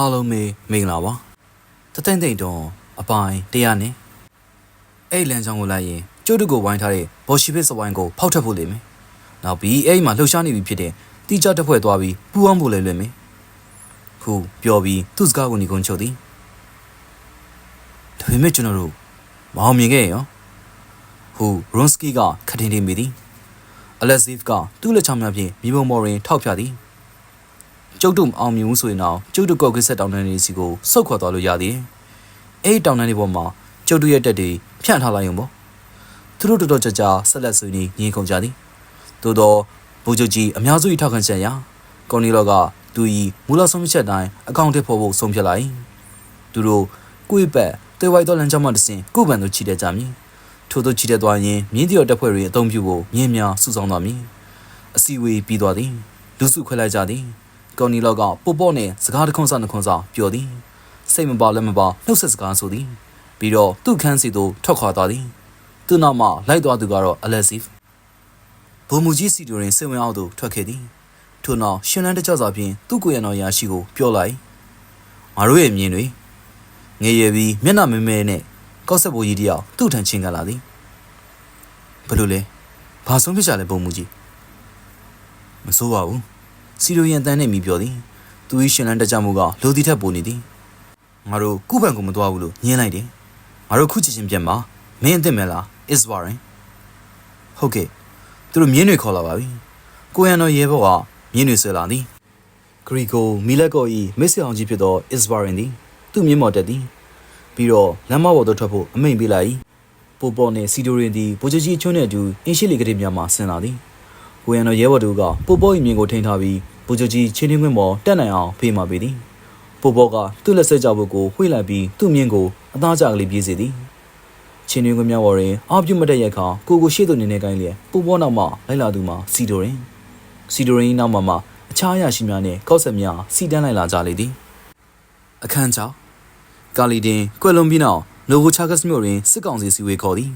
အားလုံးပဲမင်္ဂလာပါတသိမ့်သိမ့်တော့အပိုင်းတရားနဲ့အဲ့လမ်းကြောင်းကိုလိုက်ရင်ကျုပ်တို့ကိုဝိုင်းထားတဲ့ဘော်ရှိဖစ်စဝိုင်းကိုဖောက်ထွက်ဖို့လိမ့်မယ်နောက်ပြီးအဲ့ဒီမှာလှုပ်ရှားနေပြီဖြစ်တဲ့တိကျတစ်ဖွဲ့သွားပြီးပူအောင်ဖို့လည်းလွယ်မယ်ခုပြောပြီးသူ့စကားကိုညီကုန်းချုပ်သည်ဒါပေမဲ့ကျွန်တော်တို့မအောင်မြင်ခဲ့ရောဟူရွန်စကီကခတင်တင်မိသည်အလက်ဇီဖ်ကသူ့လက်ချောင်းများဖြင့်မိဘမော်ရင်ထောက်ပြသည် ကျုပ်တို့မအောင်မြင်ဘူးဆိုရင်တော့ကျုပ်တို့ကော့ကစ်ဆက်တောင်တန်းတွေစီကိုဆုတ်ခွာသွားလို့ရသည်။အဲ့ဒီတောင်တန်းတွေပေါ်မှာကျုပ်တို့ရဲ့တက်တွေဖြန့်ထားလိုက်ရုံပေါ့။သူတို့တော်တော်ကြာကြာဆက်လက်ဆွေးနွေးငြင်းခုန်ကြသည်။သို့တော့ဗိုလ်ချုပ်ကြီးအများစု၏ထောက်ခံချက်အရကွန်နီလော့ကသူ၏မူလဆုံးဖြတ်ချက်တိုင်းအကောင့်ထဲပေါ်ဖို့ဆုံးဖြတ်လိုက်။သူတို့ကိုယ့်ဘက်တေဝိုက်တော်လမ်းကြောင်းမှတဆင်ကိုယ့်ဘန်သို့ခြိတက်ကြမည်။ထို့သောခြိတက်သွားရင်မြင်းတရော်တပ်ဖွဲ့တွေအုံပြုဖို့မြင်းများစုဆောင်သွားမည်။အစီဝေးပြီးသွားသည်။လူစုခွဲလိုက်ကြသည်။ ကော်နီလော့ကပို့ပေါ့နဲ့စကားတစ်ခွန်းစနှစ်ခွန်းစပြောသည်စိတ်မပါလည်းမပါနှုတ်ဆက်စကားဆိုသည်ပြီးတော့သူ့ခန်းစီသို့ထွက်ခွာသွားသည်သူ့နောက်မှလိုက်သွားသူကတော့အလက်ဆီဖ်ဘုံမူကြီးစီတိုရင်စိတ်ဝင်အောင်သို့ထွက်ခဲ့သည်ထို့နောက်ရှင်လန်းတကြစွာဖြင့်သူ့ကိုယ်ရတော်ရာရှိကိုပြောလိုက်ငါတို့ရဲ့မြင်တွေငရေပြီးမျက်နှာမဲမဲနဲ့ကောက်ဆက်ဘိုးကြီးတယောက်သူ့ထံချင်းကလာသည်ဘယ်လိုလဲဘာဆုံးဖြစ်ကြလဲဘုံမူကြီးမစိုးပါဘူး စီရိုယန်တန်းနဲ့မိပြောသည်သူ၏ရှင်လန်းတကြမှုကလိုသည်ထက်ပိုနေသည်ငါတို့ကုပန်ကိုမသွားဘူးလို့ညင်းလိုက်တယ်ငါတို့ခုချစ်ချင်းပြန်ပါမင်းအစ်စ်မဲလား is warren ဟုတ်ကဲ့သူတို့မြင်းတွေခေါ်လာပါပြီကိုရန်တော်ရဲဘော်ကမြင်းတွေဆွဲလာသည်ဂရီကိုမီလက်ကော၏မစ်ဆအောင်ကြီးဖြစ်သော is warren သည်သူ့မြင်းမော်တက်သည်ပြီးတော့လမ်းမပေါ်သို့ထွက်ဖို့အမိန်ပေးလိုက်ပိုပေါ်နှင့်စီဒိုရင်သည်ဗိုလ်ချုပ်ကြီးချွန်းတဲ့သူအင်းရှိလီကလေးများမှဆင်းလာသည် ကိုရန်တော်ရဲဘော်တို့ကပိုပို၏မြင်ကိုထိန်းထားပြီးဗိုလ်ချုပ်ကြီးချင်းချင်းခွင်းပေါ်တက်နိုင်အောင်ဖေးမှပေးသည်ပိုပိုကသူ့လက်ဆက်ကြောက်ဖို့ကိုဝှေ့လိုက်ပြီးသူ့မြင်ကိုအသားကျကလေးပြေးစေသည်ချင်းချင်းခွင်းများပေါ်တွင်အာပြုတ်မတက်ရက်ခါကိုကိုရှေ့သို့နေနေကိုင်းလျက်ပိုပိုနောက်မှလိုက်လာသူမှာစီဒိုရင်စီဒိုရင်နောက်မှမှအခြားအရာရှိများနှင့်ကောက်ဆက်များစီတန်းလိုက်လာကြလေသည်အခန်းချောင်းကာလီတင်ကွယ်လွန်ပြီးနောက်နိုဗိုချာဂတ်မြို့တွင်စစ်ကောင်စီစီဝေးခေါ်သည်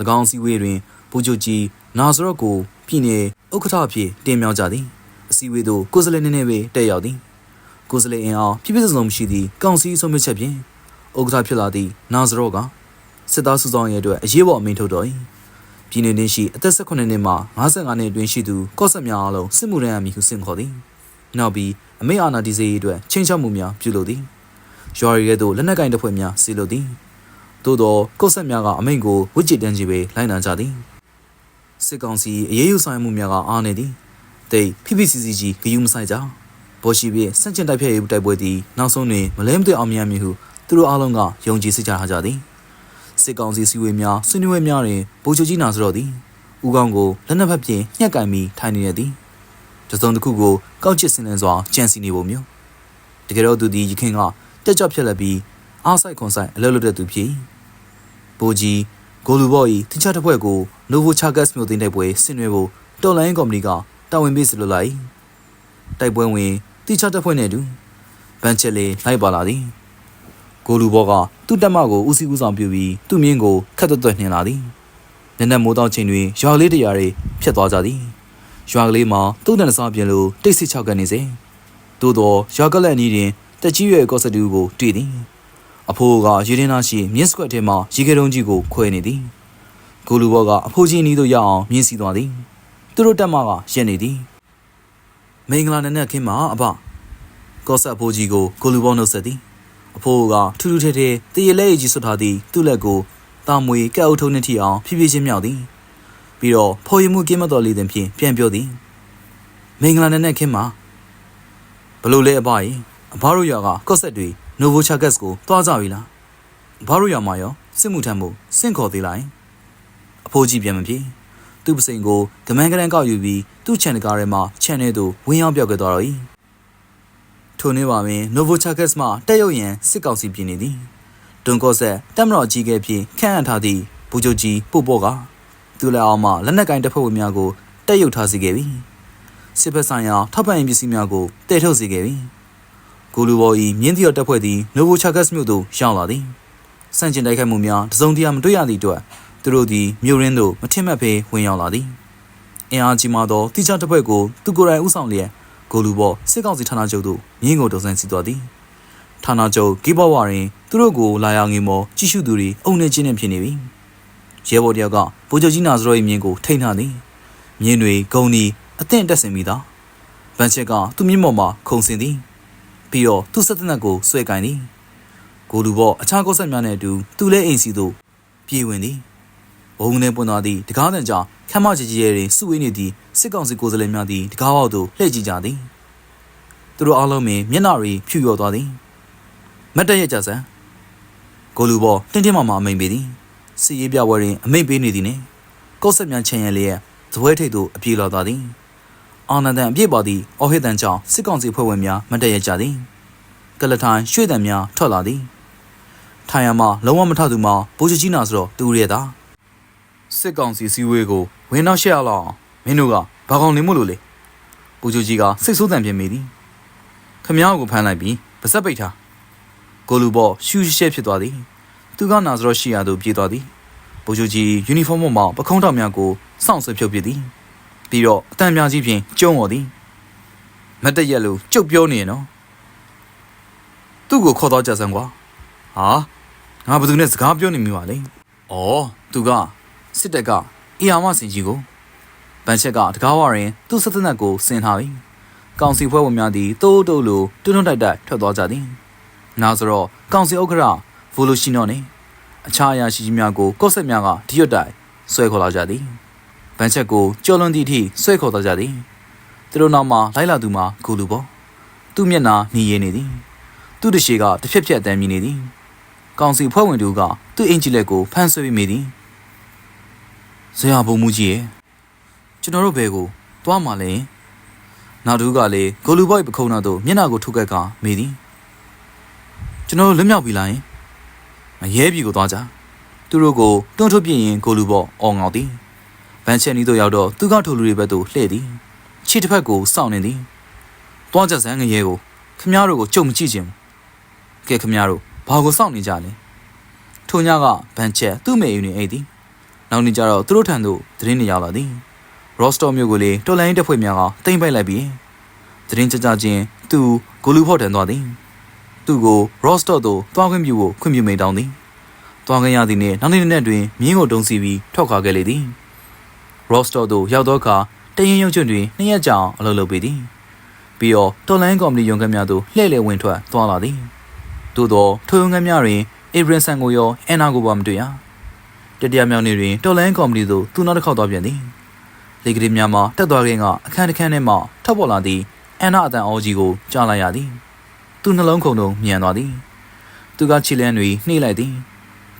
၎င်းစီဝေးတွင်ဗိုလ်ချုပ်ကြီးနာဇရော့ကိုပြည်နယ် ဥက္ကဋ္ဌအဖြစ်တင်မြှောက်ကြသည်အစည်းအဝေးသို့ကိုယ်စားလှယ်နည်းနည်းပဲတက်ရောက်သည်ကိုယ်စားလှယ်အင်အားပြည့်ပြည့်စုံစုံမရှိသည့်ကောင်စီဆုံးဖြတ်ချက်ဖြင့်ဥက္ကဋ္ဌဖြစ်လာသည့်နာဇရော့ကစစ်သားစုဆောင်ရဲ့အတွက်အရေးပေါ်အမိန့်ထုတ်တော်၏ပြည်နယ်တွင်ရှိအသက်18နှစ်မှ55နှစ်အတွင်းရှိသူကော့ဆက်များအလုံးစစ်မှုထမ်းအမိဟုဆင့်ခေါ်သည်နောက်ပြီးအမိအာနာဒီစေးအတွက်ချင်းချောက်မှုများပြုလုပ်သည်ရွာရဲသို့လက်နက်ကင်တပ်ဖွဲ့များစီလုပ်သည်သို့သောကော့ဆက်များကအမိန့်ကိုဝစ်ကြည်တန်းကြီးပဲလိုက်နာကြသည် စစ်ကောင်စီအရေးယူဆိုင်မှုများကအားနေသည်တိတ် PPCC ကြီးဂယုမဆိုင်ကြဘောရှိပြစန့်ကျင်တိုက်ဖျက်ရေးတိုက်ပွဲသည်နောက်ဆုံးတွင်မလဲမသွေအောင်မြင်မည်ဟုသူတို့အားလုံးကယုံကြည်စိတ်ချထားကြသည်စစ်ကောင်စီစီဝေးများဆွေးနွေးပွဲများတွင်ဗိုလ်ချုပ်ကြီးနာဆိုတော့သည်ဦးကောင်းကိုလက်နက်ဖက်ဖြင့်ညှက်ကင်ပြီးထိုင်နေရသည်တစုံတစ်ခုကိုကောက်ချစ်စင်လန်းစွာကြံစီနေပုံမျိုးတကယ်တော့သူသည်ရခင်ကတက်ကြွဖြစ်လက်ပြီးအားဆိုင်ခွန်ဆိုင်အလုပ်လုပ်တဲ့သူဖြစ်ဗိုလ်ကြီး ဂိုလူဘော့ဤတခြားတစ်ဖွဲ့ကိုနိုဗိုချာဂတ်စ်မြို့သိမ်းတိုက်ပွဲဆင်နွှဲဖို့တော်လိုင်းကော်မတီကတာဝန်ပေးစလိုလိုက်တိုက်ပွဲဝင်တခြားတစ်ဖွဲ့နဲ့အတူဗန်ချက်လေးလိုက်ပါလာသည်ဂိုလူဘော့ကသူ့တက်မကိုဦးစီးဦးဆောင်ပြုပြီးသူ့မြင်းကိုခတ်သွက်သွက်နှင်လာသည်နက်နက်မိုးတောင်ချိန်တွင်ရွာလေးတရာတွေဖြတ်သွားကြသည်ရွာကလေးမှာသူ့တန်စားပြင်လို့တိတ်ဆိတ်ချောက်ကနေစေသို့တော့ရွာကလက်အနီးတွင်တက်ကြီးရွယ်ကော့စတူကိုတွေ့သည် အဖိုးကရေထင်းသားရှိမြင်းစကွက်ထဲမှရေခဲတုံးကြီးကိုခွဲနေသည်ဂိုလူဘော့ကအဖိုးကြီးနီးသို့ရောက်အောင်မြင်းစီသွားသည်သူတို့တက်မကရက်နေသည်မင်္ဂလာနံနက်ခင်းမှာအဘကော့ဆက်အဖိုးကြီးကိုဂိုလူဘော့နှုတ်ဆက်သည်အဖိုးကထူးထူးထဲထဲတရလက်ရည်ကြီးဆွတ်ထားသည်သူ့လက်ကိုတာမွေကဲ့အုပ်ထုံးနှင့်ထီအောင်ဖြည်းဖြည်းချင်းမြောက်သည်ပြီးတော့ဖော်ရမှုကင်းမတော်လေးတင်ဖြင့်ပြန်ပြောသည်မင်္ဂလာနံနက်ခင်းမှာဘလို့လဲအဘကြီးအဘတို့ရွာကကော့ဆက်တွေ နိုဗိုချာဂတ်စ်ကိုတွားကြပြီလားဘာလို့ရမှာရောစစ်မှုထမ်းမှုစင့်ခေါ်သေးလိုက်အဖိုးကြီးပြန်မပြေသူ့ပစိန်ကိုကမန်းကရန်ကောက်ယူပြီးသူ့ချန်တကားထဲမှာခြံထဲသို့ဝင်းရောက်ပြောက်ခဲ့သွားတော့၏ထိုနေ့ပါပင်နိုဗိုချာဂတ်စ်မှတက်ရုပ်ရန်စစ်ကောင်စီပြည်နေသည်တွန်ကော့ဆက်တက်မတော်ကြီးခဲ့ပြီးခန့်အပ်ထားသည့်ဘူဂျိုကြီးပို့ပေါ့ကသူ့လက်အောက်မှလက်နက်ကင်တပ်ဖွဲ့ဝင်များကိုတက်ရုပ်ထားစေခဲ့ပြီးစစ်ဘက်ဆိုင်ရာထောက်ပံ့ရေးပစ္စည်းများကိုတည်ထုတ်စေခဲ့ပြီး ဂိုလူဘော်ဤမြင်းတီရတပ်ဖွဲ့သည်နိုဗိုချာဂတ်စ်မြို့သို့ရောက်လာသည်။စန့်ကျင်တိုက်ခိုက်မှုများတစုံတရာမတွေ့ရသည့်အတွက်သူတို့သည်မြို့ရင်းသို့မထင်မှတ်ဘဲဝင်ရောက်လာသည်။အင်အားကြီးမားသောတိကျတပ်ဖွဲ့ကိုသူကိုယ်တိုင်ဦးဆောင်လျက်ဂိုလူဘော်စစ်ကောင်စီဌာနချုပ်သို့မြင်းကိုတုံဆန်းစီသွားသည်။ဌာနချုပ်ကိဘဝရင်သူတို့ကိုလာရောက်ငင်မောကြည့်ရှုသူတွေအုံနေချင်းနဲ့ဖြစ်နေပြီရဲဘော်တယောက်ကဗိုလ်ချုပ်ကြီးနာဇရောရဲ့မြင်းကိုထိန်းထားသည်မြင်းတွေဂုံဒီအသင့်တက်ဆင်ပြီးသားဗန်ချက်ကသူ့မြင်းပေါ်မှာခုံစင်သည် ပြီးတော့သူ့ဆက်တဲ့နက်ကိုဆွဲကင်သည်ကိုလူဘောအခြားကောက်ဆက်များနဲ့အတူသူ့လဲအိမ်စီသို့ပြေးဝင်သည်ဘုံနဲ့ပွင့်သွားသည့်တကားတန်ကြောင့်ခမ်းမကြီးကြီးရဲတွေစုဝေးနေသည့်စစ်ကောင်စီကိုယ်စားလှယ်များသည်တကားအောက်သို့လှည့်ကြည့်ကြသည်သူတို့အားလုံးပင်မျက်နှာတွေဖြူရော်သွားသည်မတ်တရက်ကြဆန်ကိုလူဘောတင်းတင်းမာမာအမိန်ပေးသည်စီရေးပြပွဲတွင်အမိန်ပေးနေသည်နှင့်ကောက်ဆက်များချင်ရလျက်ဇပွဲထိပ်သို့အပြေးလာသွားသည် အာနန္ဒန်အပြည့်ပါသည့်အော်ဟစ်တန်ကြောင့်စစ်ကောင်စီဖွဲ့ဝင်များမတ်တရက်ကြသည်ကလထိုင်ရွှေတံများထွက်လာသည်ထိုင်ရမလုံးဝမထသူမှာဘိုးချကြီးနာဆိုတော့တူရဲတာစစ်ကောင်စီစီဝေးကိုဝင်တော့ရှက်ရလောက်အောင်မင်းတို့ကဘာကောင်နေမို့လို့လဲဘိုးချကြီးကစိတ်ဆိုးတန်ပြင်းမိသည်ခမ ्या ကိုဖမ်းလိုက်ပြီးပါစက်ပိတ်ထားကိုလူဘောရှူးရှဲဖြစ်သွားသည်သူကနာဆိုတော့ရှိရသူပြေးသွားသည်ဘိုးချကြီးယူနီဖောင်းပေါ်မှာပခုံးထောင်များကိုစောင့်ဆွဲဖြုတ်ပစ်သည် ပြီးတော့အတန်များကြီးဖြင့်ကျုံးော်သည်မတ်တရက်လို့ကြုတ်ပြောနေရနော်သူ့ကိုခေါ်တော့ကြစမ်းကွာဟာငါဘယ်သူနဲ့စကားပြောနေမိပါလဲဩသူကစစ်တပ်ကအီယာမစင်ကြီးကိုဗန်ချက်ကတကားဝရင်သူ့စက်သက်နက်ကိုဆင်ထားပြီကောင်စီဖွဲ့ဝင်များသည်တိုးတိုးလိုတွန်းတွန်းတိုက်တိုက်ထွက်သွားကြသည်နောက်ဆိုတော့ကောင်စီဥက္ကဋ္ဌဗိုလိုရှိနော့နဲ့အခြားအရာရှိကြီးများကိုကော့ဆက်များကဒီရွတ်တိုင်ဆွဲခေါ်လာကြသည် ဗန်ချက်ကိုကြော်လွန်သည့်အထိဆွဲခေါ်သွားကြသည်သူတို့နောက်မှာလိုက်လာသူမှာဂူလူပေါ့သူ့မျက်နှာหนีရနေသည်သူ့တရှိကတစ်ဖြက်ဖြက်တမ်းမြင်နေသည်ကောင်စီဖွဲ့ဝင်တို့ကသူ့အင်ဂျီလက်ကိုဖမ်းဆွဲပြီးမိသည်ဇေယျဘုံမူကြီးရဲ့ကျွန်တော်တို့ဘဲကိုသွားမှလဲနောက်တူကလည်းဂိုလူဘိုက်ပခုံးနာတို့မျက်နှာကိုထုတ်ကက်ကမိသည်ကျွန်တော်တို့လွတ်မြောက်ပြီလားယင်မရဲပြီကိုသွားကြသူတို့ကိုတွန်းထုတ်ပြရင်ဂိုလူဘော့အော်ငေါသည်ဗ န်ချက်နီးတို့ရောက်တော့သူကထိုလူတွေဘက်သို့လှည့်သည်ခြေတစ်ဖက်ကိုစောင့်နေသည်သွားကြစမ်းငရဲကိုခမည်းတော်ကိုကြုံမကြည့်ခြင်းကဲခမည်းတော်ဘာကိုစောင့်နေကြလဲထိုညကဗန်ချက်သူ့မေယူနေအိတ်သည်နောက်နေ့ကျတော့သူတို့ထံသို့သတင်းတွေရောက်လာသည်ရော့စတော်မြို့ကိုလေတော်လိုင်းတပ်ဖွဲ့များကတင်ပိုက်လိုက်ပြီးသတင်းကြကြချင်းသူဂိုလူဖော့တန်သွားသည်သူ့ကိုရော့စတော်သို့သွားခွင့်ပြုဖို့ခွင့်ပြုမိန်တောင်းသည်သွားခွင့်ရသည်နှင့်နောက်နေ့နေ့တွင်မြင်းကိုတုံးစီပြီးထွက်ခွာခဲ့လေသည် ရော့စတော်သို့ရောက်သောအခါတရင်ရုံကျွန်းတွင်နှစ်ရက်ကြာအလုပ်လုပ်ပေသည်ပြီးတော့တော်လိုင်းကော်မတီရုံးခန်းများသို့လှည့်လည်ဝင်ထွက်သွားလာသည်သို့သောထိုရုံးခန်းများတွင်အေဘရင်ဆန်ကိုရောအန်နာကိုပါမတွေ့ရတတိယမြောက်နေ့တွင်တော်လိုင်းကော်မတီသို့သူနောက်တစ်ခေါက်သွားပြန်သည်လေကလေးများမှတက်သွားခြင်းကအခန်းတစ်ခန်းထဲမှထွက်ပေါ်လာသည့်အန်နာအတန်အောကြီးကိုကြားလိုက်ရသည်သူနှလုံးခုန်လုံးမြန်သွားသည်သူကခြေလန်းတွေနှိမ့်လိုက်သည်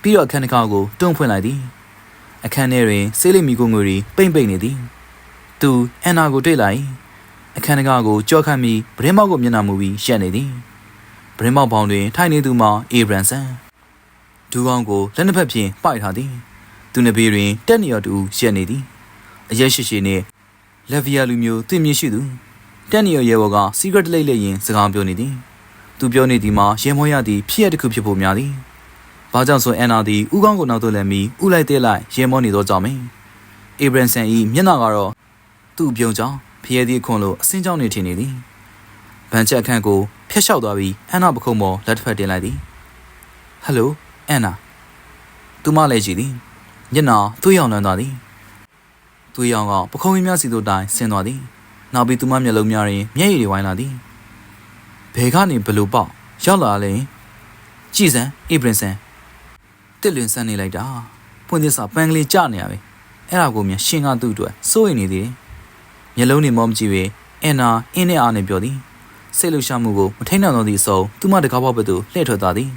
ပြီးတော့အခန်းတစ်ခါကိုတွန်းဖွင့်လိုက်သည် အခန်းထဲတွင်ဆေးလိပ်မီကိုငွေတွေပိမ့်ပိမ့်နေသည်သူအန်နာကိုတွေ့လိုက်အခန်းတစ်ခါကိုကြောက်ခတ်ပြီးဗရင်မောက်ကိုမျက်နှာမူပြီးရှက်နေသည်ဗရင်မောက်ပေါင်းတွင်ထိုင်နေသူမှာအေဘရန်ဆန်ဒူကောင်ကိုလက်နှစ်ဖက်ဖြင့်ပိုက်ထားသည်သူနှစ်ဘေးတွင်တက်နေရတူရှက်နေသည်အရက်ရှိရှိနှင့်လက်ဗီယာလူမျိုးတင့်မြင့်ရှိသူတက်နေရရဲဘော်ကစီကရက်လိတ်လိတ်ရင်စကားပြောနေသည်သူပြောနေသည်မှာရင်မွေးရသည်ဖြစ်ရတစ်ခုဖြစ်ဖို့များသည် ဘာကြောင့်ဆိုအန်နာသည်ဥကောင်းကိုနောက်သို့လည်းမီဥလိုက်တဲ့လိုက်ရင်မောနေသောကြောင့်မင်းအေဘရန်ဆန်၏မျက်နှာကတော့သူ့ပြုံးကြောင့်ဖျဲသည့်ခွန်လိုအစင်းကြောင့်နေထင်နေသည်ဗန်ချက်အခန့်ကိုဖျက်လျှောက်သွားပြီးအန်နာပခုံးပေါ်လက်တစ်ဖက်တင်လိုက်သည်ဟယ်လိုအန်နာသူမလည်းကြည့်သည်မျက်နှာသူ့ရောင်လွန်သွားသည်သူ့ရောင်ကပခုံးရင်းများစီတို့တိုင်ဆင်းသွားသည်နောက်ပြီးသူမမျက်လုံးများတွင်မျက်ရည်တွေဝိုင်းလာသည်ဘယ်ကနေဘလို့ပေါက်ရောက်လာလဲကြည်စံအေဘရင်ဆန် တစ်လွင်ဆန်းနေလိုက်တာဖွင့်သစ္စာပန်းကလေးကြနေရပဲအဲ့ဒါကိုမြန်ရှင်ကသူ့အတွက်စိုးရိမ်နေသေးတယ်မျက်လုံးနဲ့မောမကြည့်ပဲအန်နာအင်းနဲ့အားနဲ့ပြောသည်စိတ်လှရှာမှုကိုမထိန်နိုင်သောသည့်အစုံသူမတကားပေါက်ဘက်သို့လှည့်ထွက်သွားသည်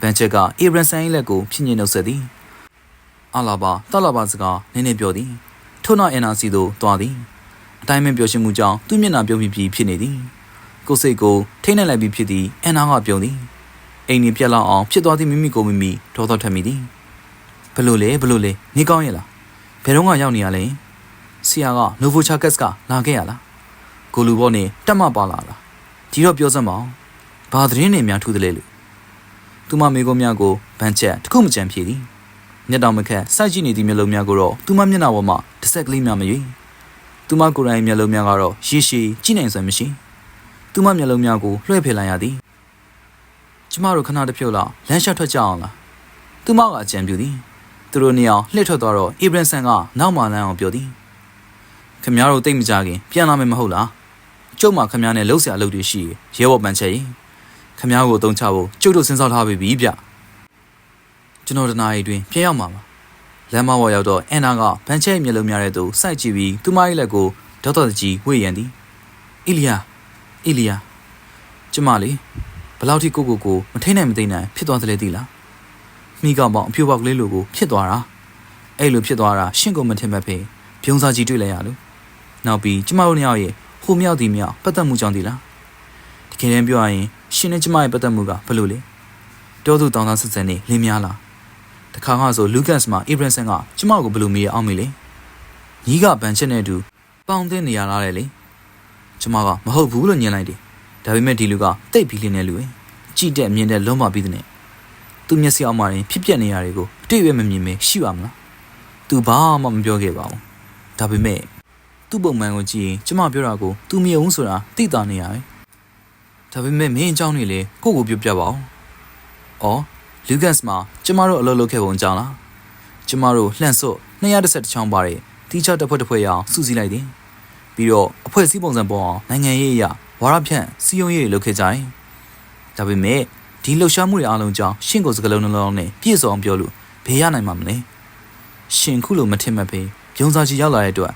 ဘန်ချက်ကအေဘရန်ဆန်၏လက်ကိုဖြင်းညင်နှုတ်ဆက်သည်အလာဘာတလာဘာစကားနင်းနေပြောသည်ထို့နောက်အန်နာစီသို့သွားသည်အတိုင်းမပြောရှင်းမှုကြောင့်သူ့မျက်နှာပြုံးပြီးဖြစ်နေသည်ကိုယ်စိတ်ကိုထိနှိုင်းလိုက်ပြီးဖြစ်သည်အန်နာကပြုံးသည် အိမ်ကြီးပြက်လောက်အောင်ဖြစ်သွားသည့်မိမိကိုမိမိဒေါသထွက်မိသည်ဘလို့လဲဘလို့လဲနေကောင်းရဲ့လားဘယ်တော့မှရောက်နေရလဲဆရာကနိုဗိုချာကတ်ကလာခဲ့ရလားကိုလူဘောနဲ့တက်မပါလာလားဒီတော့ပြောစမ်းပါအောင်ဘာသတင်းတွေများထူးတယ်လဲလို့သူမမိကုန်းများကိုဗန်ချက်တခုမကြံဖြေသည်မျက်တောင်မခက်စိုက်ကြည့်နေသည့်မျက်လုံးများကိုတော့သူမမျက်နှာပေါ်မှာတစ်ဆက်ကလေးများမရွေသူမကိုယ်တိုင်မျက်လုံးများကတော့ရှည်ရှည်ကြည့်နိုင်စွမ်းမရှိသူမမျက်လုံးများကိုလွှဲဖယ်လိုက်ရသည် ကျမတို့ခဏတစ်ဖြုတ်လောက်လမ်းလျှောက်ထွက်ကြအောင်လားသူမကအကြံပြုသည်သူတို့နှစ်ယောက်လှည့်ထွက်သွားတော့အေဗရင်ဆန်ကနောက်မှလမ်းအောင်ပြောသည်ခမရတို့တိတ်မကြခင်ပြန်လာမယ်မဟုတ်လားကျုပ်မှခမရနဲ့လှုပ်ဆရာအလုပ်တွေရှိရဲဘော်ပန်ချက်ရင်ခမရကိုအသုံးချဖို့ကျုပ်တို့စဉ်းစားထားပြီဗျကျွန်တော်တနာရီတွင်ပြန်ရောက်မှာပါလမ်းမပေါ်ရောက်တော့အန်နာကဘန်ချက်ရဲ့မျက်လုံးများတဲ့သူစိုက်ကြည့်ပြီးသူမရဲ့လက်ကိုဒေါက်တာကြီးဝေ့ရန်သည်အီလီယာအီလီယာကျမလေးဘယ် လောက်ထိကိုကိုကိုမထိနိုင်မသိနိုင်ဖြစ်သွားသလဲသိလားမိကောင်ပေါင်းအဖြူပေါက်ကလေးလိုကိုဖြစ်သွားတာအဲ့လိုဖြစ်သွားတာရှင့်ကိုမထင်မဲ့ဖေပြုံးစားကြီးတွေ့လိုက်ရလို့နောက်ပြီးကျမတို့နှစ်ယောက်ရဲ့ဟိုမြောက်ဒီမြောက်ပတ်သက်မှုကြောင့်ဒီလားတကယ်တမ်းပြောရရင်ရှင်နဲ့ကျမရဲ့ပတ်သက်မှုကဘယ်လိုလဲတောသူတောင်းတဆက်ဆက်နေလင်းများလားတခါမှဆိုလူကတ်စ်မှာအီဘရန်ဆန်ကကျမကိုဘယ်လိုမေးရအောင်မေးလဲညီးကဗန်ချက်နဲ့အတူပေါင်းတင်နေရလားလေကျမကမဟုတ်ဘူးလို့ညင်လိုက်တယ် ဒါပေမဲ့ဒီလူကတိတ်ပြီးလင်းနေလူပဲကြည့်တဲ့မြင်တဲ့လုံးမပြီးတဲ့နဲ့သူမျက်စိအောက်မှာရင်ဖြစ်ပျက်နေရတွေကိုအတွေ့အကြုံမမြင်မဲရှိပါမလားသူဘာမှမပြောခဲ့ပါဘူးဒါပေမဲ့သူ့ပုံမှန်ကိုကြည့်ရင်ကျမပြောတာကိုသူမြင်အောင်ဆိုတာသိတာနေရတယ်ဒါပေမဲ့မင်းအကြောင်းနေလေကိုကိုပြောပြပါဦးအော်လူကတ်စ်မှာကျမတို့အလုပ်လုပ်ခဲ့ပုံကြောင်းလားကျမတို့လှန့်စွတ်210ချောင်းပါတဲ့တီချာတစ်ဖွဲ့တစ်ဖွဲ့ရအောင်စုစည်းလိုက်တယ်ပြီးတော့အဖွဲ့အစည်းပုံစံပေါ်အောင်နိုင်ငံရေးအရာ ဝါရဖြန့်စီယုံရေးတွေလုပ်ခဲ့ကြရင်ဒါပေမဲ့ဒီလှုပ်ရှားမှုတွေအားလုံးကြောင့်ရှင့်ကိုစကလုံးနှလုံးနဲ့ပြည့်စုံအောင်ပြောလို့ဘေးရနိုင်မှာမလဲရှင်ခုလိုမထင်မှတ်ပဲပြုံးစားကြီးရောက်လာတဲ့အတွက်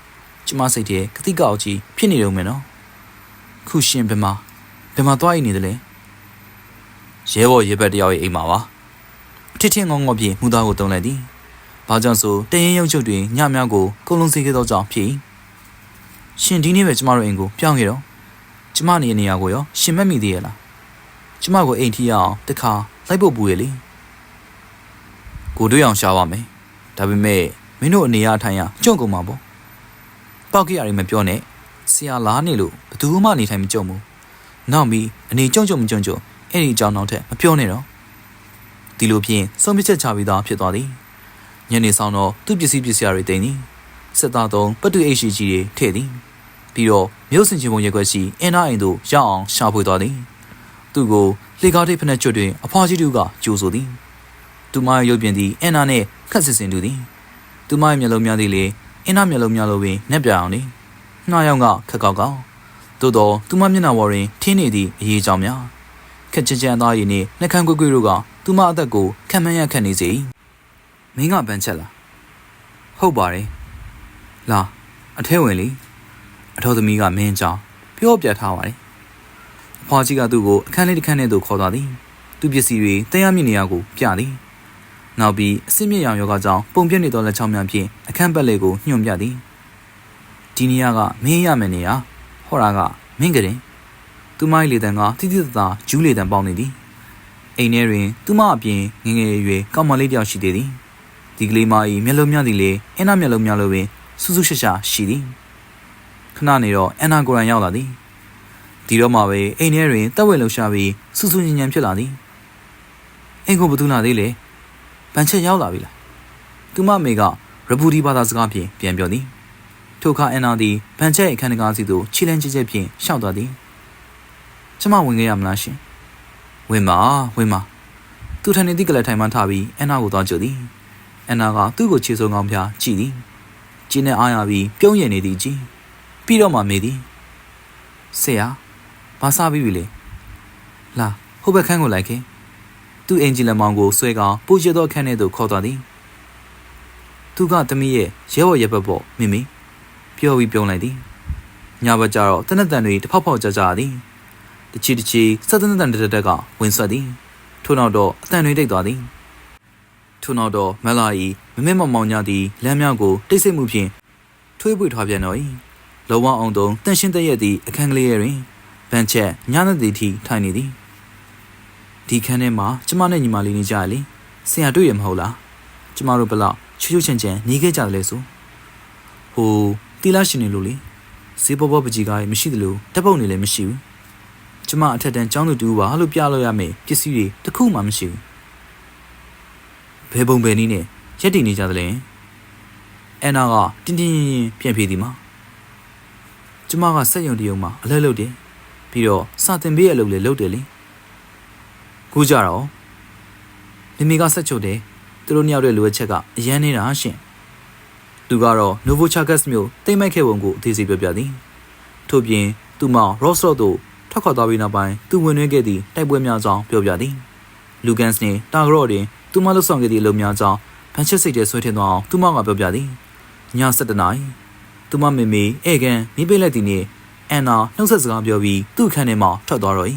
ကျမစိတ်ထဲကတိကောက်ကြီးဖြစ်နေတော့မယ်နော်ခုရှင်ဘယ်မှာဘယ်မှာသွားရည်နေတယ်လဲရဲဘော်ရဲဘက်တယောက်ရဲ့အိမ်မှာပါထစ်ထင်ငေါငေါပြေမှုသားကိုတုံးလိုက်သည်ဘာကြောင့်ဆိုတရင်ရုပ်ချုပ်တွင်ညမြောက်ကိုကုလုံးစေခဲ့သောကြောင့်ဖြစ်ရှင်ဒီနေ့ပဲကျမတို့အိမ်ကိုပြောင်းခဲ့တော့ ကျမနေနေရာကိုရောရှင်မက်မိသေးရဲ့လားကျမကိုအိမ်ထိရအောင်တခါလိုက်ဖို့ပူရလေကိုတွေ့အောင်ရှားပါမယ်ဒါပေမဲ့မင်းတို့အနေအထိုင်ရကြုံကုန်မှာပေါ့ပောက်ကြရရင်မပြောနဲ့ဆရာလားနေလို့ဘယ်သူမှနေထိုင်မကြုံဘူးနောက်ပြီးအနေကြုံကြုံမကြုံကြုံအဲ့ဒီအကြောင်းနောက်ထပ်မပြောနဲ့တော့ဒီလိုဖြင့်ဆုံးဖြတ်ချက်ချပြီးသားဖြစ်သွားသည်ညနေဆောင်တော့သူ့ပစ္စည်းပစ္စည်းတွေတင်သည်စစ်သားသုံးပတူအိတ်ရှိကြီးတွေထည့်သည် ပြီးတော့မြို့စင်ချင်းပုံရက်ွက်ရှိအင်နာအိမ်သို့ရောက်အောင်ရှာဖွေသွားသည်သူ့ကိုလှေကားထိပ်ဖက်နှက်ကျွတ်တွင်အဖွားကြီးတို့ကကြိုဆိုသည်သူမရဲ့ရုပ်ပြင်သည်အင်နာနှင့်ခက်ဆစ်စင်တူသည်သူမရဲ့မျက်လုံးများသည်လေအင်နာမျက်လုံးများလိုပင်နှက်ပြအောင်သည်နှာရောင်ကခက်ကောက်ကောက်သို့တော့သူမမျက်နှာပေါ်တွင်ထင်းနေသည့်အရေးကြောင့်များခက်ချင်ချင်သားရည်နှင့်နှက်ခမ်းကွေ့ကွေ့တို့ကသူမအသက်ကိုခံမှန်းရခက်နေစေမင်းကပန်းချက်လားဟုတ်ပါတယ်လာအထဲဝင်လေ အထောသမီးကမင်းကြောင်ပြောပြထားပါတယ်အဖွားကြီးကသူ့ကိုအခန်းလေးတစ်ခန်းထဲသို့ခေါ်သွားသည်သူပစ္စည်းတွေတင်းရမြင့်နေရာကိုပြသည်နောက်ပြီးအစစ်မြစ်ရောင်ယောဂကြောင့်ပုံပြက်နေသောလက်ချောင်းများဖြင့်အခန်းပတ်လေးကိုညွှန်ပြသည်ဒီနေရာကမင်းရမယ်နေရာဟောတာကမင်းကရင်သူမ၏လေတံကတိတိတသာဂျူးလေတံပေါက်နေသည်အိမ်ထဲတွင်သူမအပြင်ငငယ်ရွယ်ကောင်းမလေးတယောက်ရှိသေးသည်ဒီကလေးမ၏မျက်လုံးများသည်လေအင်းနာမျက်လုံးများလိုပင်စူးစူးရှာရှာရှိသည် ခဏနေတော့အန်နာကိုရန်ရောက်လာသည်ဒီတော့မှပဲအိမ်ထဲတွင်တက်ဝဲလှူရှာပြီးစူးစူးညံ့ညံ့ဖြစ်လာသည်အိမ်ကိုဘသူလာသေးလေပန်ချက်ရောက်လာပြီလားသူမမေကရပူဒီဘာသာစကားဖြင့်ပြန်ပြောသည်ထိုအခါအန်နာသည်ပန်ချက်အခန်းတကားစီသို့ခြေလန်းကျကျဖြင့်ရှောက်သွားသည်ကျမဝင်ခဲ့ရမလားရှင်ဝင်ပါဝင်ပါသူထန်နေသည့်ကလေးထိုင်မှထားပြီးအန်နာကိုသွားကြသည်အန်နာကသူ့ကိုခြေစုံကောင်းပြကြည့်သည်ကျင်းနဲ့အားရပြီးပြုံးရည်နေသည်ကြည့် ပြီးတော့မှမေးသည်ဆရာဘာစားပြီးပြီလဲလာဟိုဘက်ခန်းကိုလိုက်ခင်သူ့အင်ဂျင်လက်မောင်းကိုဆွဲကောင်းပူရသောအခန်းထဲသို့ခေါ်သွားသည်သူကသမီးရဲ့ရဲဘော်ရဲဘက်ပေါ့မိမိပြောပြီးပြုံးလိုက်သည်ညဘက်ကျတော့တနက်တန်တွေတဖောက်ဖောက်ကြကြသည်တချီတချီစက်တနက်တန်တက်တက်ကဝင်ဆွတ်သည်ထို့နောက်တော့အတန်တွေတိတ်သွားသည်ထို့နောက်တော့မလာဤမမင်းမောင်မောင်ညသည်လမ်းမြောက်ကိုတိတ်ဆိတ်မှုဖြင့်ထွေးပွေထွားပြန်တော့၏ လောဝအောင်တုံတန်ရှင်းတဲ့ရဲ့သည့်အခန်းကလေးတွင်ဗန်ချက်ညနေသည့်ထိထိုင်နေသည်ဒီခန်းထဲမှာကျမနဲ့ညီမလေးနေကြရလေဆရာတွေ့ရမဟုတ်လားကျမတို့ဘလောက်ချွချွချင်ချင်နေခဲ့ကြတယ်လေဆိုဟိုတီလာရှင်နေလို့လေဈေးပေါ်ပေါ်ပကြီးကားမရှိသလိုတက်ပုတ်နေလည်းမရှိဘူးကျမအထက်တန်းကျောင်းသူတူပါလို့ပြလို့ရမယ်ပစ္စည်းတွေတစ်ခုမှမရှိဘူးဘယ်ပုံပဲနည်းနဲ့ရက်တည်နေကြသလဲအန်နာကတင်းတင်းရင်ရင်ပြန်ပြေးသည်မှာ ကျမကစက်ယုံတယုံမှာအလဲလုပ်တယ်ပြီးတော့စာတင်ပေးရလုပ်လေလုပ်တယ်လေကိုအခုကြတော့မိမိကဆက်ချုပ်တယ်သူတို့နှစ်ယောက်ရဲ့လိုအပ်ချက်ကအရန်နေတာရှင်သူကတော့ Novo Chagas မျိုးတိတ်မိုက်ခဲ့ပုံကိုအသေးစိတ်ပြောပြသည်ထို့ပြင်သူမ Rossrock တို့ထွက်ခွာသွားပြီးနောက်ပိုင်းသူဝင်နှွှဲခဲ့သည့်တိုက်ပွဲများကြောင်းပြောပြသည်လူကန်စ်နှင့်တာဂရော့တွင်သူမလှုပ်ဆောင်ခဲ့သည့်အလုပ်များကြောင်းဖန်ချစ်စိတ်ထဲဆွဲထင်သွားအောင်သူမကပြောပြသည်ည7:00နာရီ သူမမေမေဧကန်မိပိလက်တီနှင့်အန်နာနှုတ်ဆက်စကားပြောပြီးသူ့ခန်းထဲမှထွက်သွားတော့၏